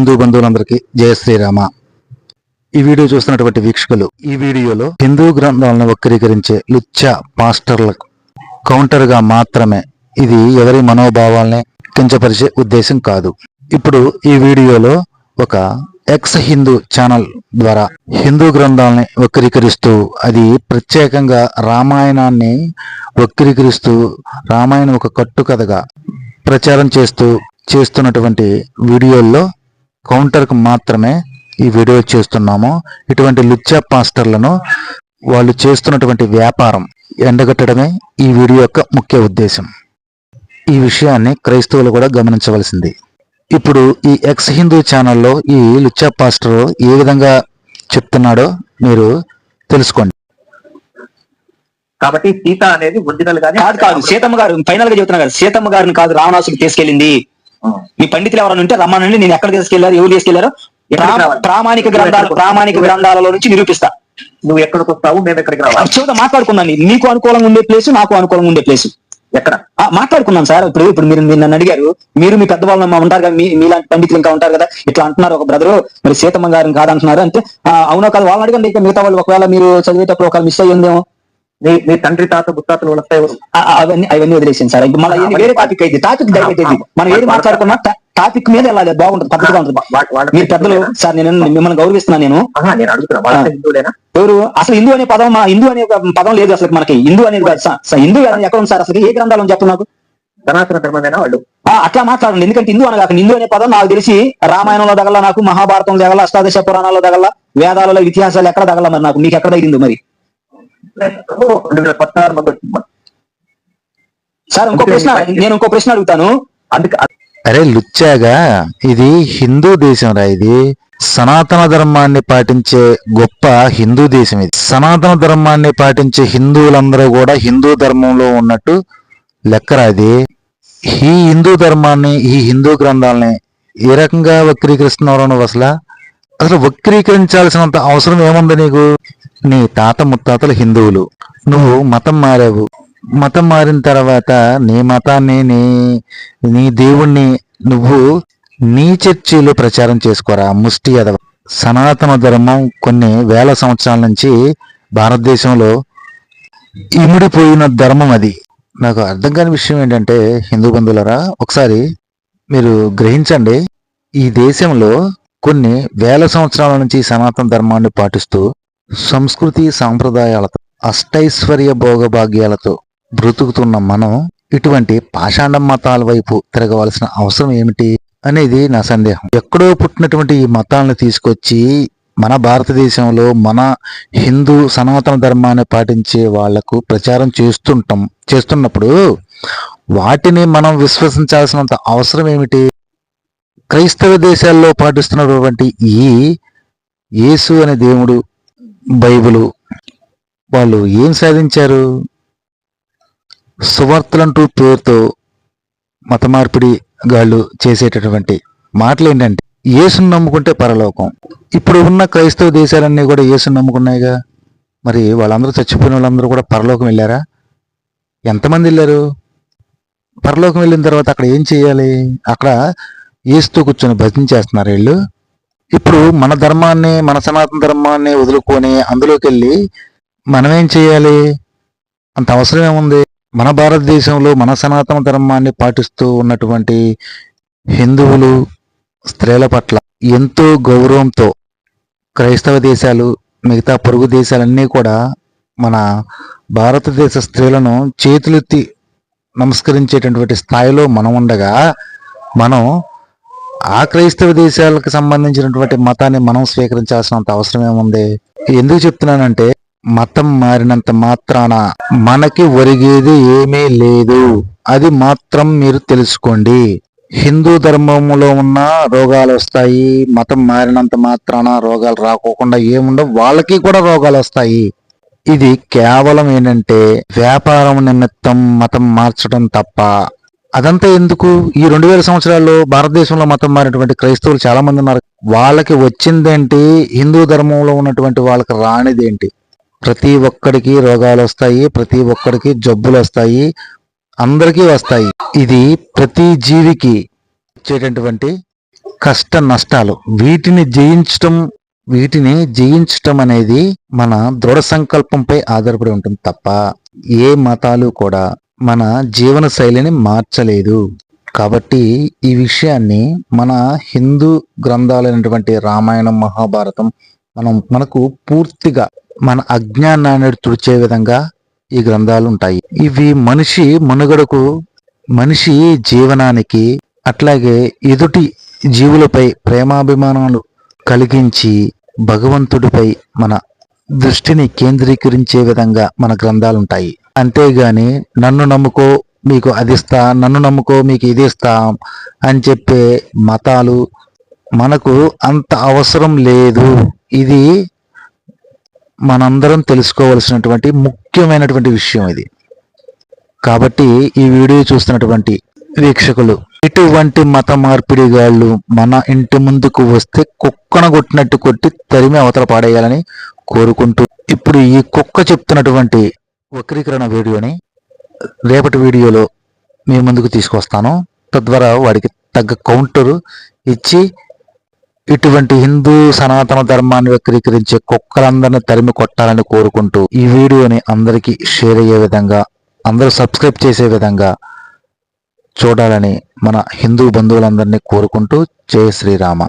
హిందూ బంధువులందరికీ జయ శ్రీరామ. ఈ వీడియో చూస్తున్నటువంటి వీక్షకులు ఈ వీడియోలో హిందూ గ్రంథాలను వక్రీకరించే లుచ్చ పాస్టర్లకు కౌంటర్గా మాత్రమే ఇది ఎవరి మనోభావాల్ని కించపరిచే ఉద్దేశం కాదు. ఇప్పుడు ఈ వీడియోలో ఒక ఎక్స్ హిందూ ఛానల్ ద్వారా హిందూ గ్రంథాలని వక్రీకరిస్తూ అది ప్రత్యేకంగా రామాయణాన్ని వక్రీకరిస్తూ రామాయణం ఒక కట్టుకథగా ప్రచారం చేస్తూ చేస్తున్నటువంటి వీడియోల్లో కౌంటర్కు మాత్రమే ఈ వీడియో చేస్తున్నాము. ఇటువంటి లుచ్చా పాస్టర్లను వాళ్ళు చేస్తున్నటువంటి వ్యాపారం ఎండగట్టడమే ఈ వీడియో యొక్క ముఖ్య ఉద్దేశం. ఈ విషయాన్ని క్రైస్తవులు కూడా గమనించవలసింది. ఇప్పుడు ఈ ఎక్స్ హిందూ ఛానల్లో ఈ లుచ్చా పాస్టర్ ఏ విధంగా చెప్తున్నాడో మీరు తెలుసుకోండి. కాబట్టి సీత అనేది ఒరిజినల్ గానే కాదు సీతమ్మ గారు ఫైనల్గా చెబుతున్నా కదా సీతమ్మ గారిని కాదు రావణాసుకి తీసుకెళ్ళింది. మీ పండితులు ఎవరైనా ఉంటే రమ్మనండి. నేను ఎక్కడ తీసుకెళ్ళారు ఎవరు తీసుకెళ్ళారు? ప్రామాణిక గ్రంథాలు ప్రామాణిక గ్రంథాలలో నుంచి నిరూపిస్తా. నువ్వు ఎక్కడికి వస్తావు? మేము ఎక్కడికి రావాలి? చూద్దాం మాట్లాడుకున్నాను నీకు అనుకూలంగా ఉండే ప్లేస్ నాకు అనుకూలంగా ఉండే ప్లేస్ ఎక్కడ? మాట్లాడుకున్నాం సార్. ఇప్పుడు ఇప్పుడు మీరు నన్ను అడిగారు. మీరు మీ పెద్దవాళ్ళు ఉంటారు కదా. మీ మీలాంటి పండితులు ఇంకా ఉంటారు కదా. ఇట్లా అంటున్నారు ఒక బ్రదరు మరి సీతమ్మ గారిని కాదంటున్నారు. అంటే అవునో కాదు వాళ్ళని అడగండి. ఇక మిగతా వాళ్ళు ఒకవేళ మీరు చదివేటప్పుడు ఒకవేళ మిస్ అయ్యిందేమో నీ నీ తండ్రి తాత ముత్తాతలు ఎవరు? అవన్నీ అవన్నీ వదిలేసాను సార్. మళ్ళీ వేరే టాపిక్ అయితే టాపిక్ డైవర్ట్ అయింది మనం ఏది మాట్లాడుకున్నా టాపిక్ మీద వెళ్ళాలి. బాగుంటుంది పద్ధతిగా ఉంటుంది. మీరు పెద్దలు సార్ నేను మిమ్మల్ని గౌరవిస్తున్నాను నేను. అడుగుతున్నా ఎవరు? అసలు హిందూ అనే పదం మా హిందూ అనే ఒక పదం లేదు అసలు మనకి. హిందూ అనేది కాదు హిందూ ఎక్కడ ఉంది సార్? అసలు ఏ గ్రంథాలు చెప్పు నాకు? సనాతన ధర్మమేనా వాళ్ళు? అట్లా మాట్లాడండి. ఎందుకంటే హిందూ అనగా హిందూ అనే పదం నాకు తెలిసి రామాయణంలో తగల నాకు మహాభారతంలో తగల అష్టాదశ పురాణాల్లో తగల వేదాలలో ఇతిహాసాలు ఎక్కడ తగల మరి నాకు? మీకు ఎక్కడ తగిలింది మరి? రెండు వేల పద్నాలుగు మంది వచ్చింది సార్ ఇంకో ప్రశ్న నేను ఇంకో ప్రశ్న అడుగుతాను. అందుకే అరే లుచ్చాగా ఇది హిందూ దేశం రా ఇది. సనాతన ధర్మాన్ని పాటించే గొప్ప హిందూ దేశం ఇది. సనాతన ధర్మాన్ని పాటించే హిందువులందరూ కూడా హిందూ ధర్మంలో ఉన్నట్టు లెక్కరా ఇది. ఈ హిందూ ధర్మాన్ని ఈ హిందూ గ్రంథాలని ఏ రకంగా వక్రీకరిస్తున్నారో నువ్వు అసలు? అసలు వక్రీకరించాల్సినంత అవసరం ఏముంది నీకు? నీ తాత ముత్తాతలు హిందువులు. నువ్వు మతం మారావు. మతం మారిన తర్వాత నీ మతాన్ని నీ నీ దేవుణ్ణి నువ్వు నీ చర్చిలో ప్రచారం చేసుకోరా ముష్టి అదవ. సనాతన ధర్మం కొన్ని వేల సంవత్సరాల నుంచి భారతదేశంలో ఇమిడిపోయిన ధర్మం అది. నాకు అర్థం కాని విషయం ఏంటంటే హిందూ బంధువులరా ఒకసారి మీరు గ్రహించండి. ఈ దేశంలో కొన్ని వేల సంవత్సరాల నుంచి సనాతన ధర్మాన్ని పాటిస్తూ సంస్కృతి సాంప్రదాయాలతో అష్టైశ్వర్య భోగభాగ్యాలతో బ్రతుకుతున్న మనం ఇటువంటి పాషాండం మతాల వైపు తిరగవలసిన అవసరం ఏమిటి అనేది నా సందేహం. ఎక్కడో పుట్టినటువంటి ఈ మతాలను తీసుకొచ్చి మన భారతదేశంలో మన హిందూ సనాతన ధర్మాన్ని పాటించే వాళ్ళకు ప్రచారం చేస్తుంటాం చేస్తున్నప్పుడు వాటిని మనం విశ్వసించాల్సినంత అవసరం ఏమిటి? క్రైస్తవ దేశాల్లో పాటిస్తున్నటువంటి ఈ యేసు అనే దేవుడు బైబిలు వాళ్ళు ఏం సాధించారు? సువార్తలంటూ పేరుతో మత మార్పిడి గాళ్ళు చేసేటటువంటి మాటలు ఏంటంటే యేసును నమ్ముకుంటే పరలోకం. ఇప్పుడు ఉన్న క్రైస్తవ దేశాలన్నీ కూడా యేసును నమ్ముకున్నాయిగా. మరి వాళ్ళందరూ చచ్చిపోయిన వాళ్ళందరూ కూడా పరలోకం వెళ్ళారా? ఎంతమంది వెళ్ళారు? పరలోకం వెళ్ళిన తర్వాత అక్కడ ఏం చేయాలి? అక్కడ ఏసుతో కూర్చొని భజన చేస్తున్నారు వీళ్ళు. ఇప్పుడు మన ధర్మాన్ని మన సనాతన ధర్మాన్ని వదులుకొని అందులోకి వెళ్ళి మనం ఏం చేయాలి? అంత అవసరం ఏముంది? మన భారతదేశంలో మన సనాతన ధర్మాన్ని పాటిస్తూ ఉన్నటువంటి హిందువులు స్త్రీల పట్ల ఎంతో గౌరవంతో క్రైస్తవ దేశాలు మిగతా పొరుగు దేశాలన్నీ కూడా మన భారతదేశ స్త్రీలను చేతులెత్తి నమస్కరించేటటువంటి స్థాయిలో మనం ఉండగా మనం ఆ క్రైస్తవ దేశాలకు సంబంధించినటువంటి మతాన్ని మనం స్వీకరించాల్సినంత అవసరం ఏముంది? ఎందుకు చెప్తున్నానంటే మతం మారినంత మాత్రాన మనకి ఒరిగేది ఏమీ లేదు. అది మాత్రం మీరు తెలుసుకోండి. హిందూ ధర్మంలో ఉన్న రోగాలు వస్తాయి. మతం మారినంత మాత్రాన రోగాలు రాకోకుండా ఏముండవు. వాళ్ళకి కూడా రోగాలు వస్తాయి. ఇది కేవలం ఏంటంటే వ్యాపారం నిమిత్తం మతం మార్చడం తప్ప అదంతా ఎందుకు? ఈ రెండు వేల సంవత్సరాల్లో భారతదేశంలో మతం మారినటువంటి క్రైస్తవులు చాలా మంది ఉన్నారు. వాళ్ళకి వచ్చిందేంటి? హిందూ ధర్మంలో ఉన్నటువంటి వాళ్ళకి రానిదేంటి? ప్రతి ఒక్కడికి రోగాలు వస్తాయి ప్రతి ఒక్కడికి జబ్బులు వస్తాయి అందరికీ వస్తాయి. ఇది ప్రతి జీవికి వచ్చేటటువంటి కష్ట నష్టాలు. వీటిని జయించటం వీటిని జయించటం అనేది మన దృఢ సంకల్పంపై ఆధారపడి ఉంటుంది తప్ప ఏ మతాలు కూడా మన జీవన శైలిని మార్చలేదు. కాబట్టి ఈ విషయాన్ని మన హిందూ గ్రంథాలైనటువంటి రామాయణం మహాభారతం మనం మనకు పూర్తిగా మన అజ్ఞానాన్ని తుడిచే విధంగా ఈ గ్రంథాలు ఉంటాయి. ఇవి మనిషి మనుగడకు మనిషి జీవనానికి అట్లాగే ఎదుటి జీవులపై ప్రేమాభిమానాలు కలిగించి భగవంతుడిపై మన దృష్టిని కేంద్రీకరించే విధంగా మన గ్రంథాలు ఉంటాయి. అంతేగాని నన్ను నమ్ముకో మీకు అది ఇస్తా నన్ను నమ్ముకో మీకు ఇది ఇస్తాం అని చెప్పే మతాలు మనకు అంత అవసరం లేదు. ఇది మనందరం తెలుసుకోవలసినటువంటి ముఖ్యమైనటువంటి విషయం ఇది. కాబట్టి ఈ వీడియో చూస్తున్నటువంటి వీక్షకులు ఇటువంటి మత మార్పిడిగాళ్ళు మన ఇంటి ముందుకు వస్తే కుక్కన కొట్టినట్టు కొట్టి తరిమి అవతల పాడేయాలని కోరుకుంటూ ఇప్పుడు ఈ కుక్క చెప్తున్నటువంటి వక్రీకరణ వీడియోని రేపటి వీడియోలో మీ ముందుకు తీసుకొస్తాను. తద్వారా వాడికి తగ్గ కౌంటర్ ఇచ్చి ఇటువంటి హిందూ సనాతన ధర్మాన్ని వక్రీకరించే కుక్కలందరినీ తరిమి కొట్టాలని కోరుకుంటూ ఈ వీడియోని అందరికీ షేర్ అయ్యే విధంగా అందరూ సబ్స్క్రైబ్ చేసే విధంగా చూడాలని మన హిందూ బంధువులందరినీ కోరుకుంటూ జయ శ్రీరామ.